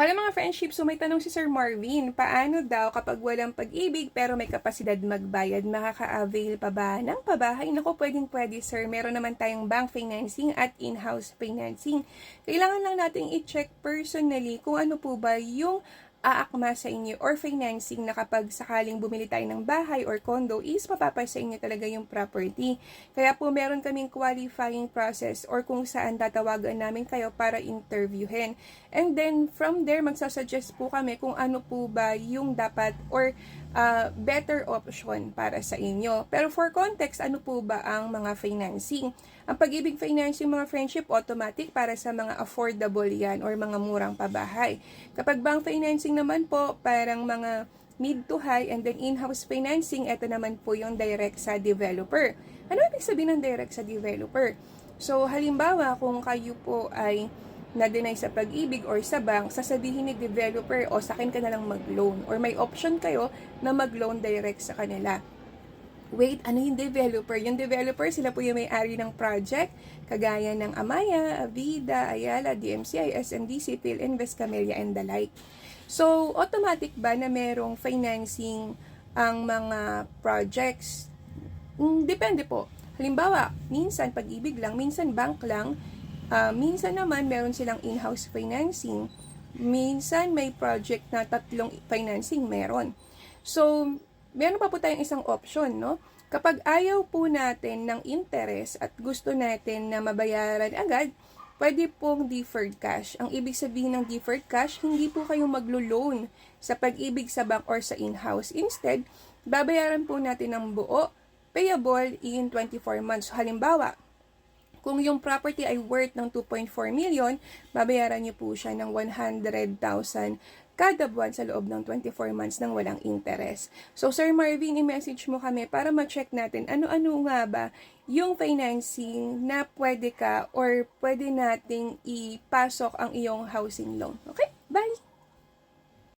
Para mga friendship, so may tanong si Sir Marvin, paano daw kapag walang pag-ibig pero may kapasidad magbayad, makaka-avail pa ba ng pabahay? Naku, pwedeng pwede sir. Meron naman tayong bank financing at in-house financing. Kailangan lang nating i-check personally kung ano po ba yung aakma sa inyo or financing na kapag sakaling bumili tayo ng bahay or condo is mapapay sa inyo talaga yung property. Kaya po meron kaming qualifying process or kung saan tatawagan namin kayo para interviewin. And then from there magsasuggest po kami kung ano po ba yung dapat or uh, better option para sa inyo. Pero for context, ano po ba ang mga financing? Ang pag-ibig financing mga friendship, automatic para sa mga affordable yan or mga murang pabahay. Kapag bank financing naman po, parang mga mid to high and then in-house financing, ito naman po yung direct sa developer. Ano ibig sabihin ng direct sa developer? So, halimbawa, kung kayo po ay na-deny sa pag-ibig or sa bank, sasabihin ni developer, o sa akin ka na lang mag-loan. Or may option kayo na mag-loan direct sa kanila. Wait, ano yung developer? Yung developer, sila po yung may-ari ng project, kagaya ng Amaya, Avida, Ayala, DMCI, SMDC, PhilInvest, Camellia, and the like. So, automatic ba na merong financing ang mga projects? Mm, depende po. Halimbawa, minsan pag-ibig lang, minsan bank lang, Ah, minsan naman meron silang in-house financing. Minsan may project na tatlong financing meron. So, meron pa po tayong isang option, no? Kapag ayaw po natin ng interest at gusto natin na mabayaran agad, pwede pong deferred cash. Ang ibig sabihin ng deferred cash, hindi po kayo maglo-loan sa pag-ibig sa bank or sa in-house. Instead, babayaran po natin ng buo, payable in 24 months. Halimbawa, kung yung property ay worth ng 2.4 million, babayaran niyo po siya ng 100,000 kada buwan sa loob ng 24 months nang walang interest. So, Sir Marvin, i-message mo kami para ma-check natin ano-ano nga ba yung financing na pwede ka or pwede nating ipasok ang iyong housing loan. Okay?